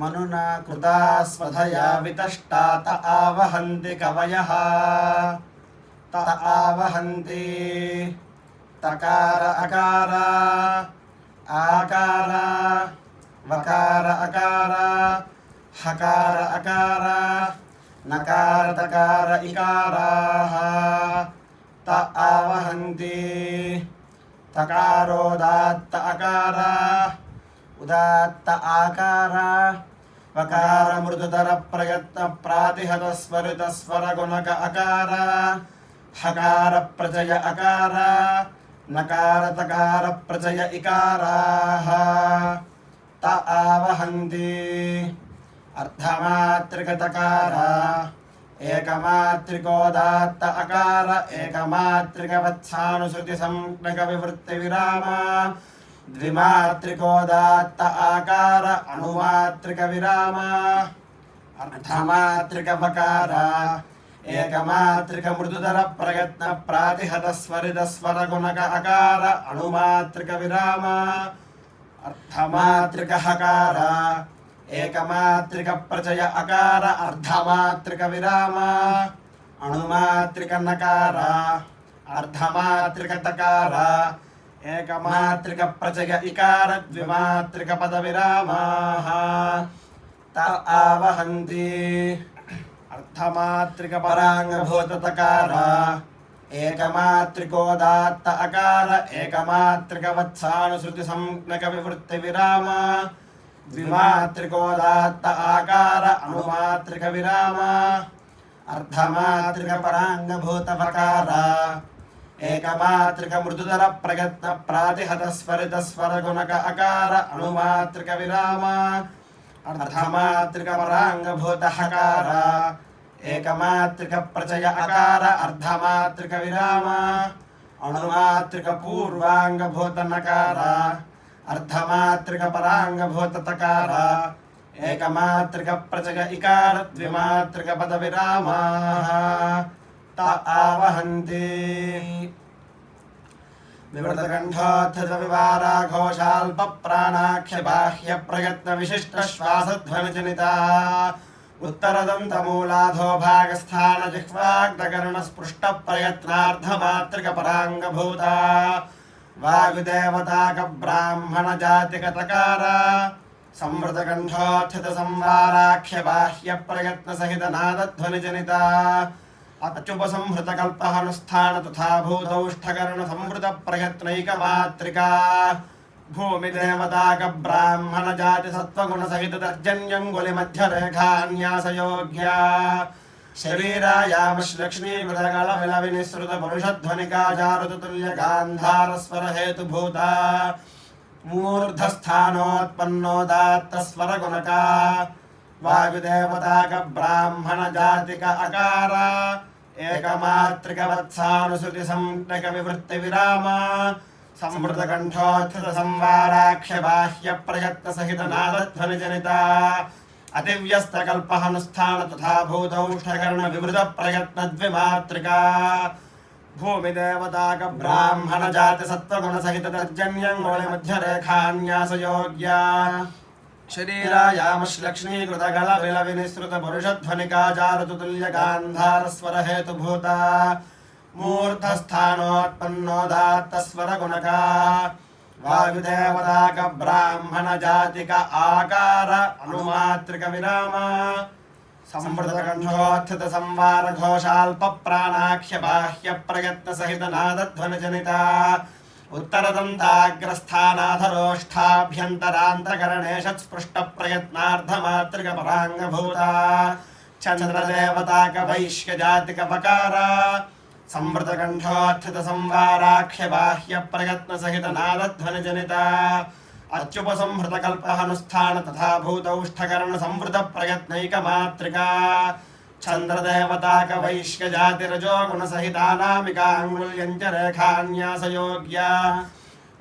मनुना कृतास्वधया वितष्टा त आवहन्ति कवयः त आवहन्ति तकार अकार आकार वकार अकार हकार अकार नकार तकार इकाराः त आवहन्ति तकारोदात्त अकार उदात्त आकार వకార మృదుతర ప్రయత్న ప్రాతిహత స్వరిత స్వర గుణక అకార హకార ప్రజయ అకార నకార తకార ప్రజయ ఇకారాహ త ఆవహంతి అర్ధమాత్రికతకారా ఏకమాత్రికోదాత్త అకార ఏకమాత్రికవత్సానుశృతి సంజ్ఞక వివృత్తి విరామ ద్విమాత్రికోదాత్త ఆకార అణుమాత్రిక విరామ అర్ధమాత్రికపకార ఏకమాత్రిక మృదుదర ప్రయత్న ప్రాతిహత స్వరిత స్వరగుణక అకార అణుమాత్రిక విరామ అర్ధమాత్రిక హకార ఏకమాత్రిక ప్రచయ అకార అర్ధమాత్రిక విరామ అణుమాత్రిక నకార అర్ధమాత్రిక తకార ఏకమాత్రిక ప్రచయ ఇకార ద్విమాత్రిక పద విరామాహ త ఆవహంతి అర్థమాత్రిక పరాంగభూతకారా ఏకమాత్రికోదాత్త అకార ఏకమాత్రిక వత్సానుశృతి సంజ్ఞక వివృత్తి విరామ ద్విమాత్రికోదాత్త ఆకార అనుమాత్రిక విరామ అర్ధమాత్రిక పరాంగభూతపకార एकमातृकमृदुतर प्रगत्न गुणक अकार विराम भूत हकार अर्धमातृकपराङ्गभूतहकार प्रचय अकार विराम पूर्वांग भूत नकार परांग भूत तकार अर्धमातृकपराङ्गभूततकार प्रचय इकार पद विराम आवहन्ति विवृतकण्ठाथजविवाराघोषाल्पप्राणाख्यबाह्यप्रयत्नविशिष्टश्वासध्वनिजनिता उत्तरदन्तमूलाधो भागस्थानजिह्वाग्रगरणस्पृष्टप्रयत्नार्थमातृकपराङ्गभूता वायुदेवताकब्राह्मणजातिकतकार संवृतकण्ठोत्थितसंवाराख्यबाह्यप्रयत्नसहितनादध्वनिजनिता अत्युपसंहृतकल्पहनुस्थान तथा भूतौष्ठकरणसंहृतप्रयत्नैकमात्रिका भूमिदेवताकब्राह्मणजातिसत्त्वगुणसहितदर्जन्यङ्गुलिमध्यरेखान्यासयोग्या शरीरायामश्लक्ष्मीमृदगलविनिसृतपरुषध्वनिकाचारुतुल्यगान्धारस्वरहेतुभूता मूर्धस्थानोत्पन्नोदात्तस्वरगुणका ब्राह्मण जाति का अकार विवृत्ति विराम संवृत कंठोत्थित संवाराक्ष बाह्य प्रयत्न सहित जनिता अतिव्यस्त कल्प अनुष्ठान तथा भूतौष्ठकर्ण विवृत प्रयत्न द्विमात्रिका ब्राह्मण जाति सहित तर्जन्य मध्य रेखान्यास योग्या शरीरायामश्लक्ष्मीकृतगलविलविनिसृतभरुषध्वनिकाचारतुल्यगान्धारस्वरहेतुभूता मूर्धस्थानोत्पन्नोदात्तस्वरगुणका वायुदेवताकब्राह्मणजातिक आकार अनुमातृकविराम संवृतकण्ठोत्थितसंवारघोषाल्पप्राणाख्यबाह्यप्रयत्नसहितनादध्वनजनिता उत्तरदन्ताग्रस्थानाधरोष्ठाभ्यन्तरान्तकरणेषत्स्पृष्टप्रयत्नार्थमातृकपराङ्गभूता चन्द्रदेवताकवैश्यजातिकपकारा संवृतकण्ठोत्थितसंवाराख्यबाह्यप्रयत्नसहितनादध्वनिजनिता अत्युपसंहृतकल्पहनुस्थान तथा भूतौष्ठकरणसंवृतप्रयत्नैकमातृका छन्द्रदेवताकवैश्यजातिरजोगुणसहितानामिकाङ्गुल्यञ्च रेखान्यासयोग्या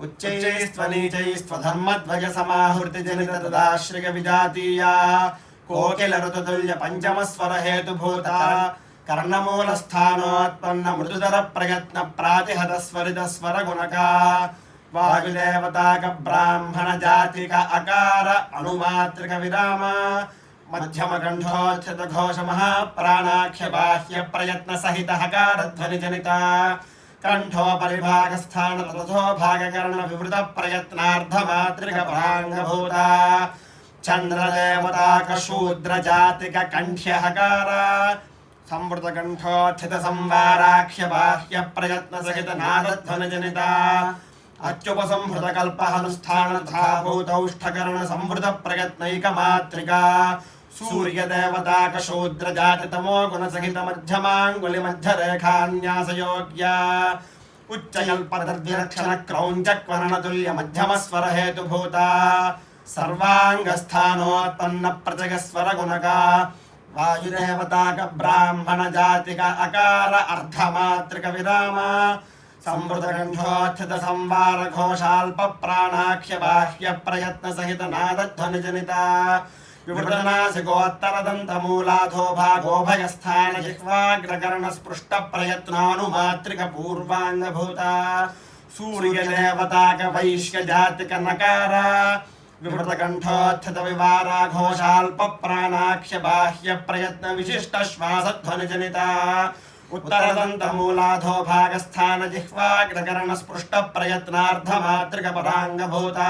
उच्चैस्त्वनीचैस्त्वधर्मध्वजसमाहृतिजनितदाश्रियविजातीया कोकिलऋतुल्यपञ्चमस्वरहेतुभूता कर्णमूलस्थानोत्पन्नमृदुतरप्रयत्नप्रातिहतस्वरितस्वरगुणका वायुदेवताकब्राह्मणजातिक अकार अनुमातृकविरामा मध्यमकण्ठोच्छ्रुतघोषमः प्राणाख्यबाह्यप्रयत्नसहितः कारध्वनिजनिता कण्ठोपरिभागस्थानतथो भागकरणविवृतप्रयत्नार्धमातृकपराङ्गभूता चन्द्रदेवताकशूद्रजातिककण्ठ्यहकारा संवृतकण्ठोच्छ्रितसंवाराख्यबाह्यप्रयत्नसहितनादध्वनिजनिता अत्युपसंहृतकल्पहनुस्थानथा भूतौष्ठकरणसंवृतप्रयत्नैकमातृका सूर्यदेवताकशूद्रजातितमो गुणसहितमध्यमाङ्गुलिमध्यरेखान्यासयोग्या उच्चयल्पदद्विरक्षणक्रौञ्चक्वरणतुल्यमध्यमस्वरहेतुभूता सर्वाङ्गस्थानोत्पन्नप्रजगस्वरगुणका वायुदेवताकब्राह्मणजातिक अकार अर्धमातृकविराम संवृतकण्ठोत्थितसंवारघोषाल्पप्राणाख्यबाह्यप्रयत्नसहितनादध्वनिजनिता विवृतनासिकोत्तरदन्तमूलाधो भागोभयस्थानजिह्वाग्रगरणस्पृष्टप्रयत्नानुमातृकपूर्वाङ्गभूता सूर्यदेवताकवैश्यजातिकनकारा विमृतकण्ठोत्थितविवारा घोषाल्पप्राणाख्यबाह्यप्रयत्नविशिष्टश्वासध्वनिजनिता उत्तरदन्तमूलाधो भागस्थानजिह्वाग्रगरणस्पृष्टप्रयत्नार्थमातृकपराङ्गभूता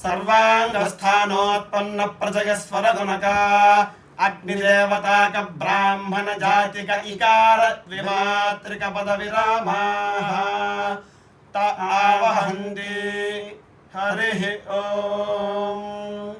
सर्वाङ्गस्थानोत्पन्नप्रजयस्वरगुणका अग्निदेवताकब्राह्मणजातिक इकारद्विमातृकपदविरामाः त आवहन्ति हरिः ओम्